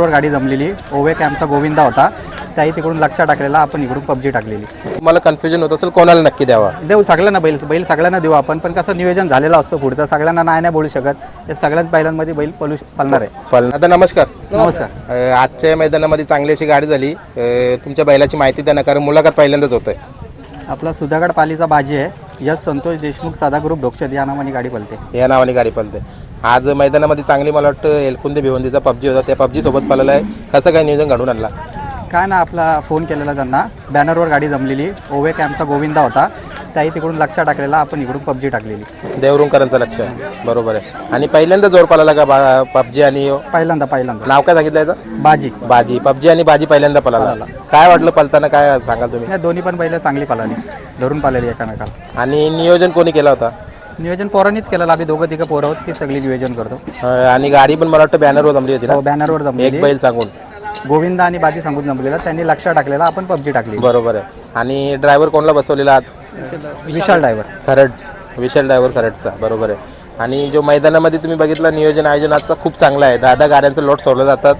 वर गाडी जमलेली. ओवे कॅम्पचा गोविंदा होता. त्याही तिकडून लक्षात टाकलेला आपण इकडून पबजी टाकलेली. तुम्हाला कन्फ्युजन होत असेल कोणाला नक्की द्यावा? देऊ सगळ्यांना बैल बैल सगळ्यांना देऊ आपण पण कसं नियोजन झालेलं असतं पुढचं. सगळ्यांना नाही नाही बोलू शकत. या सगळ्याच बैलांमध्ये बैल पलू पलणार आहे. पण आता नमस्कार. नमस्कार. अ, आजच्या मैदानामध्ये चांगली अशी गाडी झाली. अ, तुमच्या बैलाची माहिती द्या ना कारण मुलाखत पहिल्यांदाच होत आहे आपला सुधागड पालीचा बाजी आहे. यश संतोष देशमुख साधा ग्रुप डोक्षद या नावाने गाडी पलते. या नावाने गाडी पळते आज मैदानामध्ये चांगली मला वाटतं एलकुंदे भिवंडीचा पबजी होता त्या पबजी सोबत पळाला आहे. कसं काय नियोजन घडून आणला? काय ना आपला फोन केलेला त्यांना. बॅनरवर गाडी जमलेली. ओवे कॅम्पचा गोविंदा होता. त्याही तिकडून लक्षात टाकलेला आपण इकडून पबजी टाकलेली. देवरुंकरांचं लक्ष आहे. बरोबर आहे. आणि पहिल्यांदा जोर पळाला का बा पबजी आणि ह्यो? पहिल्यांदा पहिल्यांदा. नाव काय सांगितलं याचं? बाजी. बाजी. पबजी आणि बाजी पहिल्यांदा पळाला. काय वाटलं पळताना काय सांगाल तुम्ही? या दोन्ही पण बैल चांगली पालाली धरून पालेली एकामेकाला. आणि नियोजन कोणी केला होता? नियोजन पोरांनीच केलेलं. आम्ही दोघं तिघं पोरं आहोत. ती सगळी नियोजन करतो. अ, आणि गाडी पण मला वाटतं बॅनरवर जमली होती ना? हो बॅनरवर एक बैल सांगून. गोविंदा आणि बाजी सांगून जमलेला त्यांनी लक्षात टाकलेला आपण पबजी टाकली. बरोबर आहे. आणि ड्रायव्हर कोणला बसवलेला आज? विशाल ड्रायव्हर. खरड. विशाल ड्रायव्हर खरडचा बरोबर आहे. आणि जो मैदानामध्ये तुम्ही बघितलं नियोजन आयोजन आजचं खूप चांगलं आहे. दहा दहा गाड्यांचं लोट सोडलं जातात.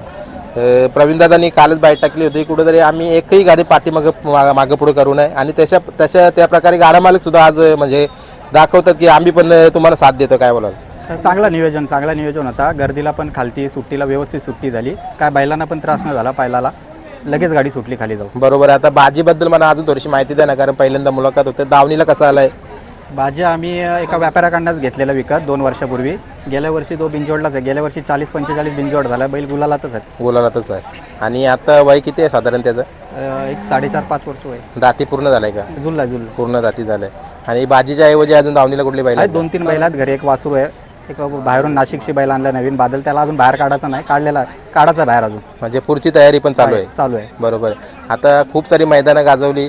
अं, प्रवीणदादांनी कालच बाईट टाकली होती. कुठेतरी आम्ही एकही गाडी पाठीमागं मा- मागं पुढे करू नये. आणि तशा तशा त्या प्रकारे गाडा मालक सुद्धा आज म्हणजे दाखवतात की आम्ही पण तुम्हाला साथ देतो काय बोलाल? चांगला नियोजन चांगला नियोजन होता. गर्दीला पण खालती सुट्टीला व्यवस्थित सुट्टी झाली. काय बैलांना पण त्रास न झाला पायलाला लगेच गाडी सुटली खाली जाऊन. बरोबर आहे. आता बाजीबद्दल मला अजून थोडीशी माहिती द्या ना कारण पहिल्यांदा मुलाखत होते. दावणीला कसं आलाय? भाजी आम्ही एका व्यापाऱ्याकडनंच घेतलेला विकत दोन वर्षापूर्वी. गेल्या वर्षी तो बिंजोडलाच आहे. गेल्या वर्षी चाळीस पंचेचाळीस बिंजोड झाला. बैल गुलालातच आहे. बोलायला तसं आहे. आणि आता वय किती आहे साधारण त्याचं? अं, एक साडेचार पाच वर्ष वय. दाती पूर्ण झालाय का? जुळला जुळला पूर्ण दाती झालंय. आणि बाजीच्या ऐवजी अजून दावणीला कुठली बैल आहेत? दोन तीन बैल आहेत घरी. एक वासरू आहे. एक बाहेरून नाशिकची बैल आणला नवीन बादल त्याला अजून बाहेर काढायचा नाही काढलेला काढायचा बाहेर अजून. म्हणजे पुढची तयारी पण चालू आहे. चालू आहे. बरोबर. आता खूप सारी मैदानं गाजवली.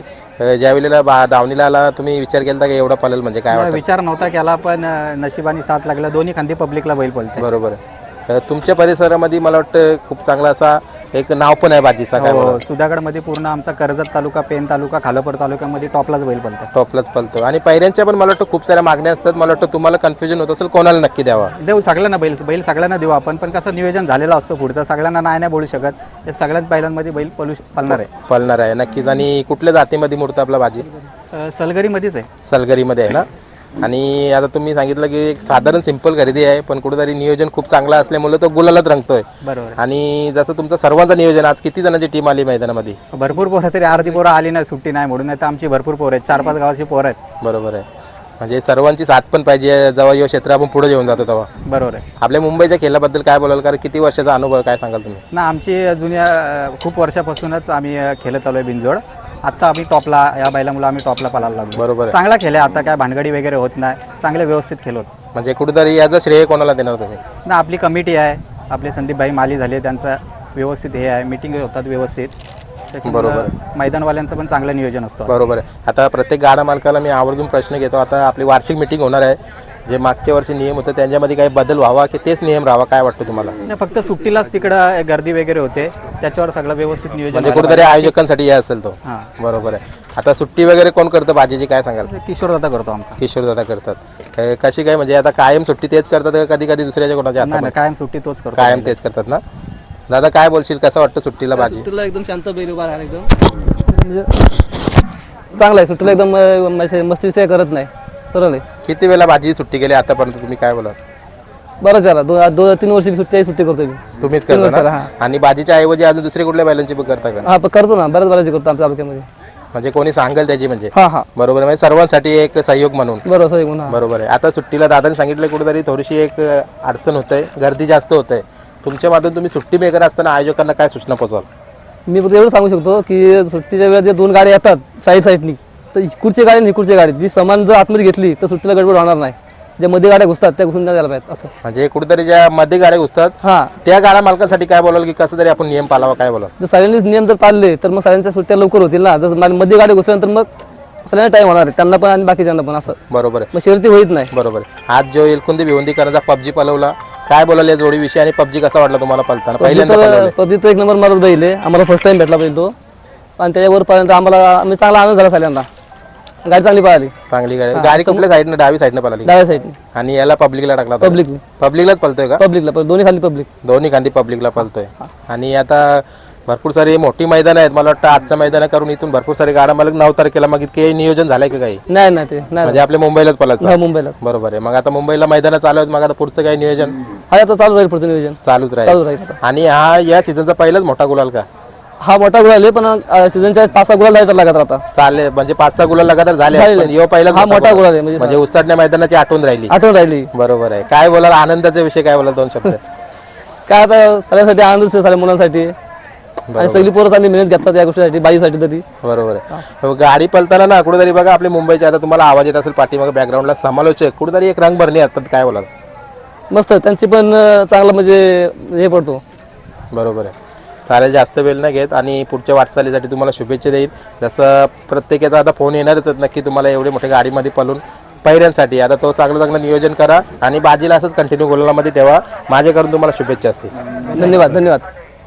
ज्या वेळेला बा दावणीला आला तुम्ही विचार केला की एवढा पळेल म्हणजे काय वाटतं? विचार नव्हता केला पण अं, नशिबाने साथ लागला. दोन्ही खांदी पब्लिकला बैल पळते बरोबर. आहे तुमच्या परिसरामध्ये मला वाटतं खूप चांगला असा एक नाव पण आहे काय हो सुधागडमध्ये पूर्ण आमचा कर्जत तालुका पेन तालुका खालापूर तालुक्यामध्ये टॉपलाच बैल पळते टॉपलाच पळतो आणि पैऱ्यांच्या पण मला वाटतं खूप साऱ्या मागण्या असतात. मला वाटतं तुम्हाला कन्फ्युजन होत असेल कोणाला नक्की द्यावा? देऊ सगळ्यांना बैल बैल सगळ्यांना देऊ आपण. पण कसं नियोजन झालेलं असतं पुढचं. सगळ्यांना नाही नाही बोलू शकत. या सगळ्याच बैलांमध्ये बैल पलू पळणार आहे. पळणार आहे नक्कीच. आणि कुठल्या जातीमध्ये मूर्त आपला बाजी अं, सलगरीमध्येच आहे. सलगरीमध्ये आहे ना? आणि आता तुम्ही सांगितलं की एक साधारण सिंपल खरेदी आहे पण कुठेतरी नियोजन खूप चांगलं असल्यामुळे तो गुलालात रंगतोय. बरोबर. आणि जसं तुमचं सर्वांचं नियोजन आज किती जणांची टीम आली मैदानामध्ये? आहे. भरपूर पोरं तरी अर्धी पोरं आली नाही सुट्टी नाही म्हणून. नाही तर आमची भरपूर पोरं आहेत चार पाच गावाची पोरं आहेत. बरोबर आहे. म्हणजे सर्वांची साथ पण पाहिजे जेव्हा यो क्षेत्र आपण पुढे येऊन जातो तेव्हा. बरोबर आहे. आपल्या मुंबईच्या खेळाबद्दल काय बोलाल? कारण किती वर्षाचा अनुभव काय सांगाल तुम्ही? ना आमची जुन्या अं, खूप वर्षापासूनच आम्ही अं, खेळत चालू आहे बिनजोड. आता आम्ही टॉपला या बैलामुळे आम्ही टॉपला पळायला लागलो. बरोबर आहे. चांगला खेळ आहे. आता काय भानगडी वगैरे होत नाही. चांगले व्यवस्थित खेळ होत. म्हणजे कुठेतरी याचं श्रेय कोणाला देणार तुम्ही? ना आपली कमिटी आहे. आपले संदीपभाई माली झाले. त्यांचं व्यवस्थित हे आहे. मिटिंग होतात व्यवस्थित. त्याच्यामुळं मैदानवाल्यांचं पण चांगलं नियोजन असतं. बरोबर आहे. आता प्रत्येक गाडा मालकाला मी आवर्जून प्रश्न घेतो. आता आपली वार्षिक मिटिंग होणार आहे. जे मागच्या वर्षी नियम होते त्यांच्यामध्ये काही बदल व्हावा की तेच नियम राहावा? काय वाटतं तुम्हाला? नाही, फक्त सुट्टीलाच तिकडं गर्दी वगैरे होते. त्याच्यावर सगळं व्यवस्थित नियोजन म्हणजे कुठेतरी आयोजकांसाठी हे असेल तो. हां. बरोबर आहे. आता सुट्टी वगैरे कोण करतं? भाजीची काय सांगाल? किशोर दादा करतो आमचा. किशोर दादा करतात कशी काय म्हणजे आता कायम सुट्टी तेच करतात का कधी कधी दुसऱ्याच्या कोणाच्या नाही हातात नाही कायम सुट्टी तोच करतो. कायम तेच करतात ना? दादा काय बोलशील? कसं वाटतं सुट्टीला भाजी सुट्टीला एकदम शांत बैल उभा राहा एकदम. म्हणजे चांगला आहे सुट्टीला एकदम अं, म्हणजे मस्ती विषय करत नाही. सरळ आहे. किती वेळा भाजी सुट्टी केली आतापर्यंत तुम्ही काय बोला बरं झाला. दोन दोन तीन वर्षी सुट्टी आहे सुट्टी करतो मी. तुम्हीच करता हा. आणि भाजीच्या ऐवजी अजून दुसरी कुठल्या बैलांची पण करता का? हा पण करतो ना. बऱ्याच बऱ्याच करतो आमच्या तालुक्यामध्ये. म्हणजे कोणी सांगेल त्याची म्हणजे? हा हा. बरोबर आहे. म्हणजे सर्वांसाठी एक सहयोग म्हणून. बरोबर आहे. आता सुट्टीला दादाने सांगितलं कुठेतरी थोडीशी एक अ, अडचण होते गर्दी जास्त होते तुमच्या माध्यम तुम्ही सुट्टी मेकर असताना आयोजकांना काय सूचना पोचवाल? मी फक्त एवढं सांगू शकतो की सुट्टीच्या वेळेला जे दोन गाड्या येतात साईड साईडनी तर इकडची गाडी आणि इकडची गाडी जी समान जर आतमध्ये घेतली तर सुट्टीला गडबड होणार नाही. ज्या मध्ये गाड्या घुसतात त्या घुसून नाही द्यायला पाहिजे असं. म्हणजे कुठेतरी ज्या मध्ये गाड्या घुसतात हा. त्या गाड्या मालकांसाठी काय बोलाल की कसं तरी आपण नियम पाळावा काय बोलाल? जर सगळ्यांनीच नियम जर पाळले तर मग सगळ्यांच्या सुट्ट्या लवकर होतील ना. जर मा- मध्ये गाडी घुसल्यानंतर मग सगळ्यांना टाइम होणार आहे. त्यांना पण आणि बाकीच्यांना पण असं. बरोबर आहे. मग शर्ती होईत नाही. बरोबर आहे. आज जो एलकुंदी भिवंदीकरांचा पबजी पलवला काय बोलाल या जोडीविषयी आणि पबजी कसा वाटला तुम्हाला पलताना? पहिल्यांदा तर. पबजी तर एक नंबर मारत बैल आहे. आम्हाला फर्स्ट टाइम भेटला पाहिजे तो. आणि त्याच्यावर पर्यंत आम्हाला आम्ही चांगला आनंद झाला सगळ्यांना. गाडी चांगली पळाली. चांगली गाडी. गाडी कुठल्या साईडनं डावी साईडनं पळाली. डाव्या साईडने आणि याला पब्लिकला टाकला पब्लिकने पब्लिकलाच पळतोय का? पब्लिकला पण दोन्ही खाली पब्लिक दोन्ही खांदी पब्लिकला पळतोय. आणि आता भरपूर सारी मोठी मैदान आहेत. मला वाटतं आजचं मैदान करून इथून भरपूर सारी गाड्या मला नऊ तारखेला मग इतके नियोजन झालंय का काही? नाही नाही ते नाही म्हणजे आपल्या मुंबईलाच पळायचं. हा मुंबईलाच. बरोबर आहे. मग आता मुंबईला मैदान चालू आहेत. मग आता पुढचं काही नियोजन? हा आता चालू राहील पुढचं नियोजन. चालूच राहील. चालू राहील आता. आणि हा या सीझनचा पहिलाच मोठा गुलाल का? हा मोठा गुलाल आहे पण सीझनच्या पाच सहा गुलाल तर लागत आता चालेल म्हणजे पाच सहा गुलाल लगातार झाले आहेत, झालेले. पण यो पहिलाच हा मोठा गुलाल. आहे म्हणजे म्हणजे उसाडण्या मैदानाची आठवण राहिली. आठवण राहिली. बरोबर आहे. काय बोलाल आनंदाच्या विषय काय बोलाल दोन शब्द? काय आता सगळ्यासाठी आनंदच आहे सगळ्या मुलांसाठी. आणि सगळी पोरं चांगली मेहनत घेतात या गोष्टीसाठी बाईसाठी तरी. बरोबर आहे. गाडी पळताना ना कुठेतरी बघा आपले मुंबईचे आता तुम्हाला आवाज येत असेल पाठीमागे बॅकग्राऊंडला समालोचक कुठेतरी एक रंग भरणी असतात काय बोलाल? मस्त त्यांची पण अं, चांगलं म्हणजे हे पडतो. बरोबर आहे. चालेल जास्त वेळ नाही घेत आणि पुढच्या वाटचालीसाठी तुम्हाला शुभेच्छा देईल जसं प्रत्येकाचा आता फोन येणारच आहेत. नक्की तुम्हाला एवढे मोठ्या गाडीमध्ये पलून पहिऱ्यांसाठी आता तो चांगलं चांगलं नियोजन करा आणि बाजीला असंच कंटिन्यू गोलामध्ये ठेवा. माझ्याकडून तुम्हाला शुभेच्छा असतील. धन्यवाद धन्यवाद.